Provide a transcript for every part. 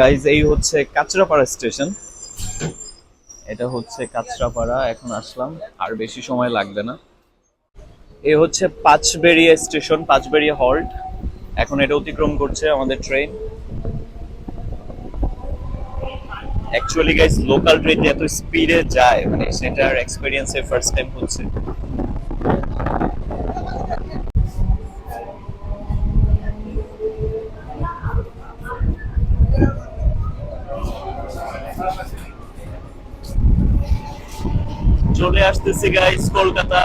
Guys এই হচ্ছে Kanchrapara station. এটা হচ্ছে কাঁচরাপাড়া, এখন আসলাম। আর বেশি সময় লাগবে না। এ হচ্ছে পাঁচবেড়িয়া স্টেশন, পাঁচবেড়িয়া হল্ট। এখন এটা অতিক্রম করছে আমাদের train actually guys local train এত স্পিডে যায় মানে সেটার এক্সপিরিয়েন্সে ফার্স্ট টাইম হচ্ছে। চলে আসতেছি গাইস কলকাতা।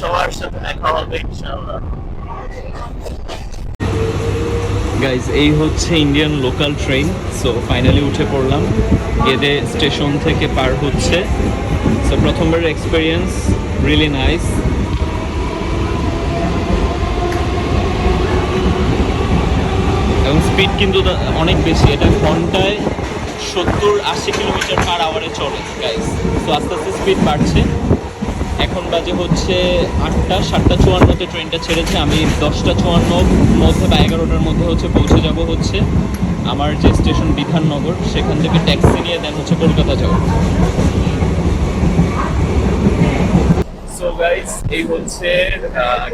সবার সাথে দেখা হবে, ইনশাআল্লাহ। গাইজ এই হচ্ছে Indian local train so finally উঠে পড়লাম। গেদে স্টেশন থেকে পার হচ্ছে। সো প্রথমবার এক্সপিরিয়েন্স রিয়েলি নাইস এবং স্পিড কিন্তু অনেক বেশি, এটা ঘন্টায় সত্তর আশি কিলোমিটার পার আওয়ারে চলে গাইস তো আস্তে আস্তে স্পিড বাড়ছে। এখন বাজে হচ্ছে আটটা, সাতটা চুয়ান্নতে ট্রেনটা ছেড়েছে। আমি দশটা চুয়ান্ন মধ্যে বা এগারোটার মধ্যে হচ্ছে পৌঁছে যাব হচ্ছে আমার যে স্টেশন বিধাননগর, সেখান থেকে ট্যাক্সি নিয়ে দেন হচ্ছে কলকাতা যাব। সো এই হচ্ছে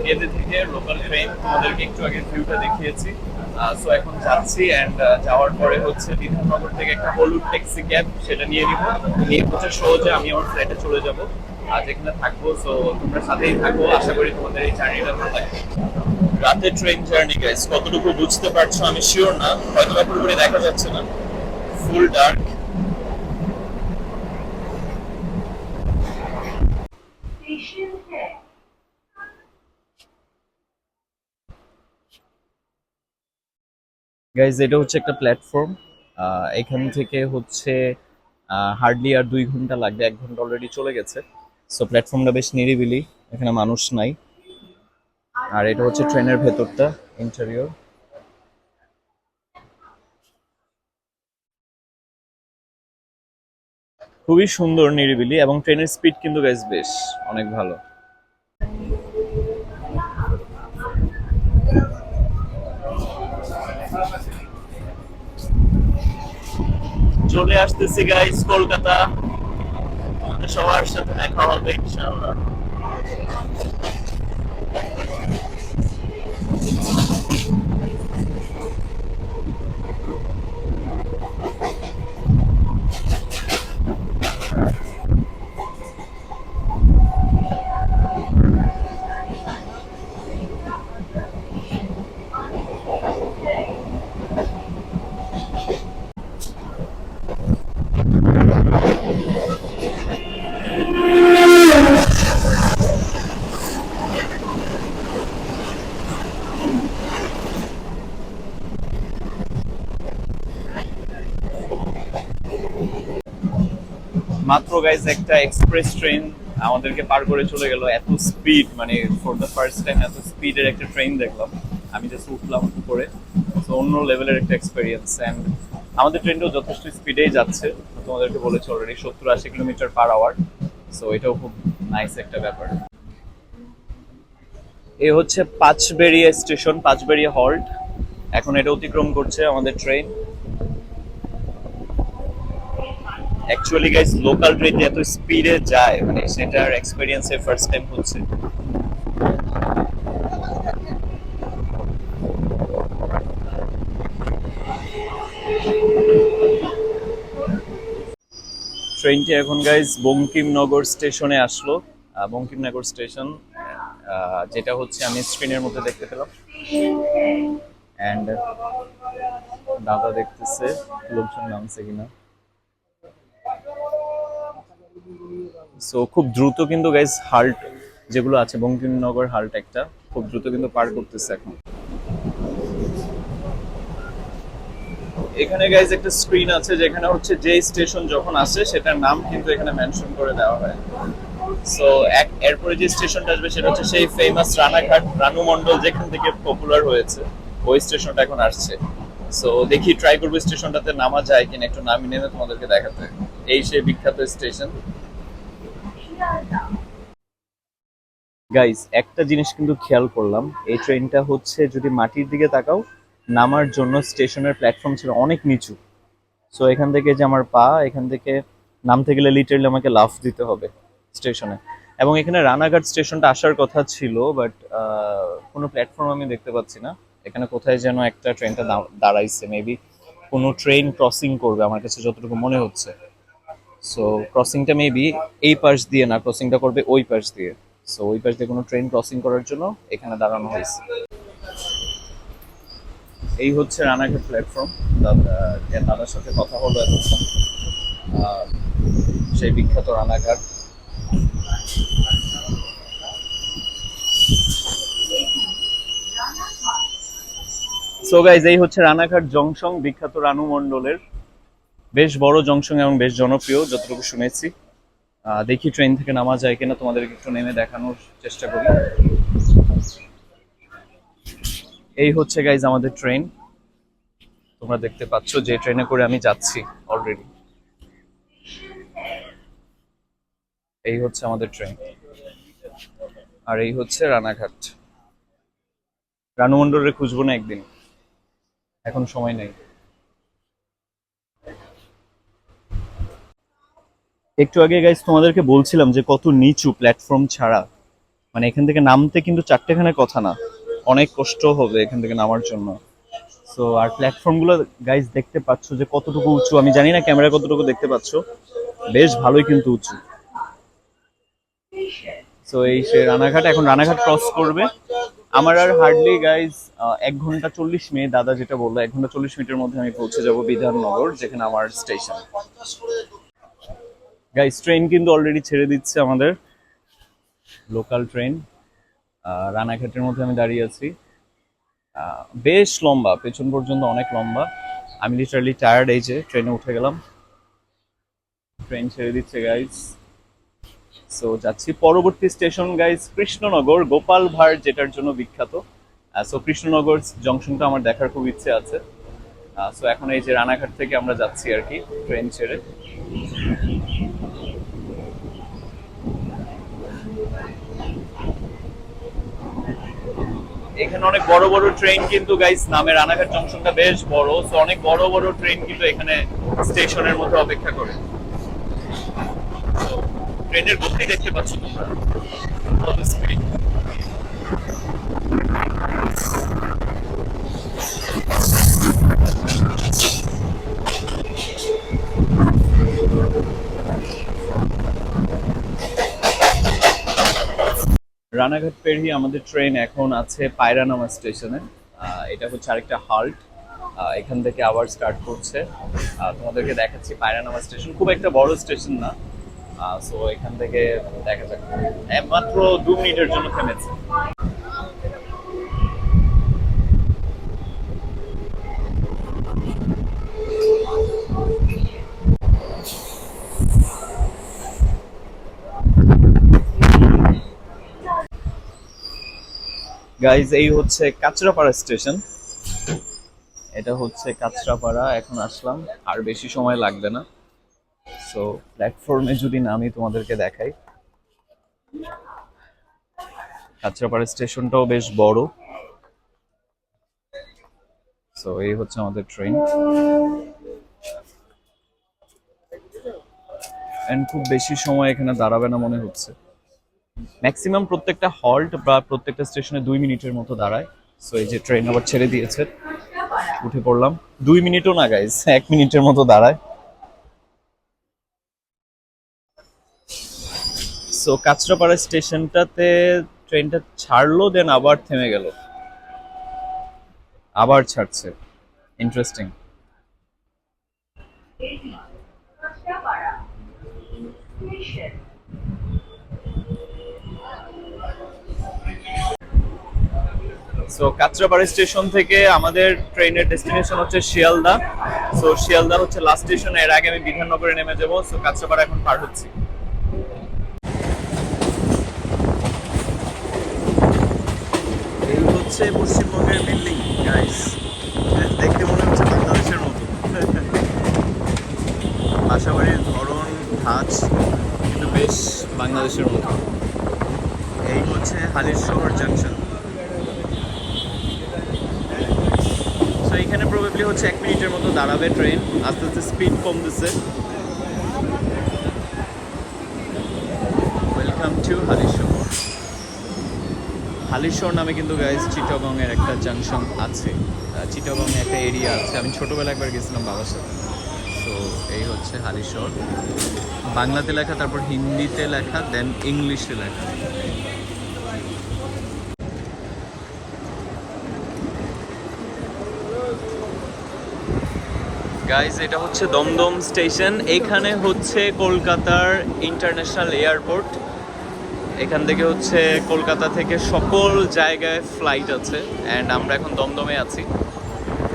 গেদে থেকে লোকাল ট্রেন তোমাদেরকে একটু আগে ভিউটা দেখিয়েছি। সো এখন যাচ্ছি অ্যান্ড যাওয়ার পরে হচ্ছে বিধাননগর থেকে একটা হলুদ ট্যাক্সি ক্যাব সেটা নিয়ে নিব। নিয়ে হচ্ছে সহজে আমি আমার ফ্ল্যাটে চলে যাব। আর যেখানে থাকব সো তোমরা সাথেই থাকব আশা করি তোমাদের এই জার্নিটা ভালো লাগবে। রাতের ট্রেন জার্নি গাইস কতটুকু বুঝতে পারছ আমি শিওর না। হয়তো পুরোপুরি দেখা যাচ্ছে না। ফুল ডার্ক গাইজ এটা হচ্ছে একটা প্ল্যাটফর্ম এখান থেকে হচ্ছে হার্ডলি আর দুই ঘণ্টা লাগবে, এক ঘণ্টা অলরেডি চলে গেছে। সো প্ল্যাটফর্মটা বেশ নিরিবিলি, এখানে মানুষ নাই। আর এটা হচ্ছে ট্রেনের ভেতরটা ইন্টেরিয়র খুবই সুন্দর, নিরিবিলি, এবং ট্রেনের স্পিড কিন্তু গাইজ বেশ, অনেক ভালো। চলে আসতেছি গাইস কলকাতা। সবার সাথে দেখা হবে ইনশাআল্লাহ। মাত্র গাইজ একটা এক্সপ্রেস ট্রেন আমাদেরকে পার করে চলে গেল। এত স্পিড মানে ফর দ্য ফার্স্ট টাইম এত স্পিডের একটা ট্রেন দেখলাম। আমি জাস্ট উঠলাম উপরে তো অন্য লেভেলের একটা এক্সপিরিয়েন্স অ্যান্ড আমাদের ট্রেনটাও যথেষ্ট স্পিডেই যাচ্ছে। তোমাদেরকে বলেছি অলরেডি সত্তর আশি কিলোমিটার পার আওয়ার সো এটাও খুব নাইস একটা ব্যাপার। এ হচ্ছে পাঁচবেড়িয়া স্টেশন পাঁচবেড়িয়া হল্ট এখন এটা অতিক্রম করছে আমাদের train actually guys local train এত স্পিডে যায় মানে সেটার এক্সপিরিয়েন্সে ফার্স্ট টাইম হচ্ছে। ট্রেনটি এখন গাইস বঙ্কিমনগর স্টেশনে আসলো। বঙ্কিমনগর স্টেশন যেটা হচ্ছে আমি স্ক্রিনের মধ্যে দেখতে পেলাম। অ্যান্ড দাদা দেখতেছে, লোকজন নামছে কিনা। সো খুব দ্রুত কিন্তু গাইজ হাল্ট যেগুলো আছে, বঙ্কিমনগর হাল্ট একটা, খুব দ্রুত কিন্তু পার করতেছে এখন। এখানে গাইজ একটা স্ক্রিন আছে যেখানে হচ্ছে যে স্টেশন যখন আসে, সেটার নাম কিন্তু এখানে মেনশন করে দেওয়া হয়। সো এক, এরপরে যে স্টেশনটা আসবে, সেটা হচ্ছে সেই ফেমাস রানাঘাট, রানু মণ্ডল যেখান থেকে পপুলার হয়েছে, ওই স্টেশনটা এখন আসছে। সো দেখি ট্রাই করব, স্টেশনটাতে নামা যায় কিনা, একটু নামি নেমে তোমাদেরকে দেখাতে। এই সেই বিখ্যাত স্টেশন। গাইস একটা জিনিস কিন্তু খেয়াল করলাম, এই ট্রেনটা হচ্ছে যদি মাটির দিকে তাকাও, নামার জন্য স্টেশনের প্ল্যাটফর্ম ছিল অনেক নিচু। সো এখান থেকে যে আমার পা, এখান থেকে নামতে গেলে লিটারলি আমাকে লাফ দিতে হবে স্টেশনে। এবং এখানে রানাঘাট স্টেশনটা আসার কথা ছিল বাট কোনো প্ল্যাটফর্ম আমি দেখতে পাচ্ছি না। এখানে কোথায় যেন একটা ট্রেনটা দাঁড়াইছে মেবি কোনো ট্রেন ক্রসিং করবে আমার কাছে যতটুকু মনে হচ্ছে। সো ক্রসিংটা মেবি এই পাশ দিয়ে না ক্রসিংটা করবে ওই পাশ দিয়ে। সো ওই পাশ দিয়ে কোনো ট্রেন ক্রসিং করার জন্য এখানে দাঁড়ানো হয়েছে। এই হচ্ছে রানাঘাট প্ল্যাটফর্ম দাদা দাদার সাথে কথা হলো আহ, সেই বিখ্যাত রানাঘাট। সো গাইজ এই হচ্ছে রানাঘাট জংশন, বিখ্যাত রানু বেশ বড় জংশন এবং বেশ জনপ্রিয়, যতটুকু শুনেছি। দেখি ট্রেন থেকে নামা যায় কিনা, তোমাদেরকে একটু নেমে দেখানোর চেষ্টা করি। এই হচ্ছে গাইজ আমাদের ট্রেন। তোমরা দেখতে পাচ্ছ যে ট্রেনে করে আমি যাচ্ছি অলরেডি এই হচ্ছে আমাদের ট্রেন। আর এই হচ্ছে রানাঘাট। রানু খুঁজবো না একদিন। এখন সময় নেই। একটু আগে গাইজ তোমাদেরকে বলছিলাম যে কত নিচু প্ল্যাটফর্ম ছাড়া। মানে এখান থেকে নামতে কিন্তু চারটেখানে কথা না। অনেক কষ্ট হবে এখান থেকে নামার জন্য। সো আর প্ল্যাটফর্মগুলো গাইজ দেখতে পাচ্ছ যে কতটুকু উঁচু। আমি জানি না ক্যামেরা কতটুকু দেখতে পাচ্ছ। বেশ ভালোই কিন্তু উঁচু. সো এই সে রানাঘাট, এখন রানাঘাট ক্রস করবে। আমার আর হার্ডলি গাইজ এক ঘণ্টা চল্লিশ মিনিট দাদা যেটা বলল এক ঘণ্টা চল্লিশ মিনিটের মধ্যে আমি পৌঁছে যাব বিধাননগর যেখানে আমার স্টেশন গাইজ ট্রেন কিন্তু অলরেডি ছেড়ে দিচ্ছে আমাদের লোকাল ট্রেন রানাঘাটের মধ্যে আমি দাঁড়িয়ে আছি। বেশ লম্বা পেছন পর্যন্ত অনেক লম্বা। আমি লিটারালি টায়ার্ড এই যে ট্রেনে উঠে গেলাম। ট্রেন ছেড়ে দিচ্ছে গাইজ সো যাচ্ছি পরবর্তী স্টেশন গাইজ কৃষ্ণনগর, গোপাল ভাঁড়, যেটার জন্য বিখ্যাত। সো কৃষ্ণনগর জংশনটা আমার দেখার খুব ইচ্ছে আছে। সো এখন এই যে রানাঘাট থেকে আমরা যাচ্ছি আর কি ট্রেন ছেড়ে। এখানে অনেক বড় বড় ট্রেন কিন্তু গাইস নামে রানাঘাট জংশনটা বেশ বড়। সো অনেক বড় বড় ট্রেন কিন্তু এখানে স্টেশনের মধ্যে অপেক্ষা করে। ট্রেনের গতি দেখতে পাচ্ছ রানাঘাট পেরিয়ে আমাদের ট্রেন এখন আছে পায়রানামা স্টেশনে। এটা হচ্ছে আরেকটা হাল্ট এখান থেকে আবার স্টার্ট করছে। তোমাদেরকে দেখাচ্ছি পায়রানামা স্টেশন। খুব একটা বড় স্টেশন না। সো এখান থেকে দেখা যাক। এ, মাত্র দু মিনিটের জন্য থেমেছে। গাইজ এই হচ্ছে কাঁচরাপাড়া স্টেশন। এটা হচ্ছে কাঁচরাপাড়া এখন আসলাম। আর বেশি সময় লাগবে না। সো প্ল্যাটফর্মে যদি নামি তোমাদেরকে দেখাই। কাঁচরাপাড়া স্টেশনটাও বেশ বড়। সো এই হচ্ছে আমাদের ট্রেন এন্ড খুব বেশি সময় এখানে দাঁড়াবে না মনে হচ্ছে। ম্যাক্সিমাম প্রত্যেকটা হল্ট বা প্রত্যেকটা স্টেশনে দুই মিনিটের মতো দাঁড়ায়। সো এই যে ট্রেন আবার ছেড়ে দিয়েছে। উঠে পড়লাম। দুই মিনিটও না গাইজ এক মিনিটের মতো দাঁড়ায়। সো কাঁচরাপাড়া স্টেশনটাতে ট্রেনটা ছাড়লো দেন আবার থেমে গেল। আবার ছাড়ছে। ইন্টারেস্টিং সো কাঁচরাপাড়া স্টেশন থেকে আমাদের ট্রেনের ডেস্টিনেশন হচ্ছে শিয়ালদা। সো শিয়ালদা হচ্ছে লাস্ট স্টেশনের আগে আমি বিধাননগরে নেমে যাব। সো কাঁচরাপাড়া এখন পার হচ্ছি এই হচ্ছে পশ্চিমবঙ্গের বিল্ডিং গাইস দেখতে মনে হচ্ছে বাংলাদেশের মতো। বাসাবাড়ির ধরন, ধাঁচ, কিন্তু বেশ বাংলাদেশের মতো। এই হচ্ছে হালির শহর জাংশন এখানে প্রবাবলি হচ্ছে এক মিনিটের মতো দাঁড়াবে ট্রেন আস্তে আস্তে স্পিড কম কমতেছে ওয়েলকাম টু হালিশোর হালিশোর নামে কিন্তু গাইজ চিটাগংয়ের একটা জাংশন আছে। চিটাগংয়ে একটা এরিয়া আছে। আমি ছোটোবেলা একবার গেছিলাম বাবার সাথে। তো এই হচ্ছে হালিশোর বাংলাতে লেখা, তারপর হিন্দিতে লেখা দেন ইংলিশে লেখা। গাইজ এটা হচ্ছে দমদম স্টেশন। এখানে হচ্ছে কলকাতার ইন্টারন্যাশনাল এয়ারপোর্ট এখান থেকে হচ্ছে কলকাতা থেকে সকল জায়গায় ফ্লাইট আছে অ্যান্ড আমরা এখন দমদমে আছি।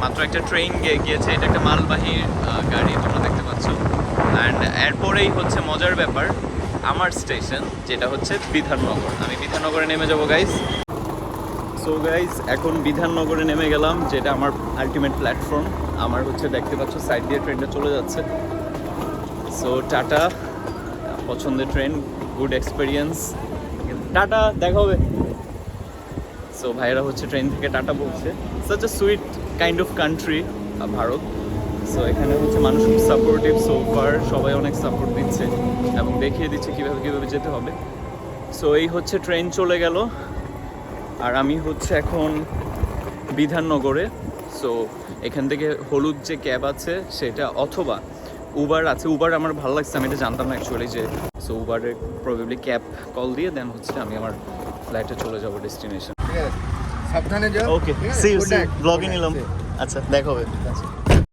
মাত্র একটা ট্রেন গিয়েছে, এটা একটা মালবাহী গাড়ি তোমরা দেখতে পাচ্ছ। অ্যান্ড এরপরেই হচ্ছে মজার ব্যাপার, আমার স্টেশন যেটা হচ্ছে বিধাননগর। আমি বিধাননগরে নেমে যাব গাইজ সো গাইজ এখন বিধাননগরে নেমে গেলাম, যেটা আমার আলটিমেট প্ল্যাটফর্ম আমার হচ্ছে দেখতে পাচ্ছ সাইড দিয়ে ট্রেনটা চলে যাচ্ছে। So tata. পছন্দের ট্রেন গুড এক্সপিরিয়েন্স টাটা, দেখা হবে। সো ভাইয়েরা হচ্ছে ট্রেন থেকে টাটা বলছে। Such a sweet kind of country Bharat. So এখানে হচ্ছে মানুষ খুব সাপোর্টিভ সো ফার সবাই অনেক সাপোর্ট দিচ্ছে এবং দেখিয়ে দিচ্ছে কীভাবে কীভাবে যেতে হবে। সো এই হচ্ছে ট্রেন চলে গেল। আর আমি হচ্ছে এখন বিধাননগরে। সো এখান থেকে হলুদ যে ক্যাব আছে, সেটা অথবা উবার আছে। উবার আমার ভালো লাগছে আমি এটা জানতাম না অ্যাকচুয়ালি যে সো উবারে প্রবেবলি ক্যাব কল দিয়ে দেন হচ্ছে আমি আমার ফ্লাইটে চলে যাব ডেস্টিনেশন ঠিক আছে। সাবধানে যাও। ওকে. ব্লগে নিলাম। আচ্ছা দেখা হবে।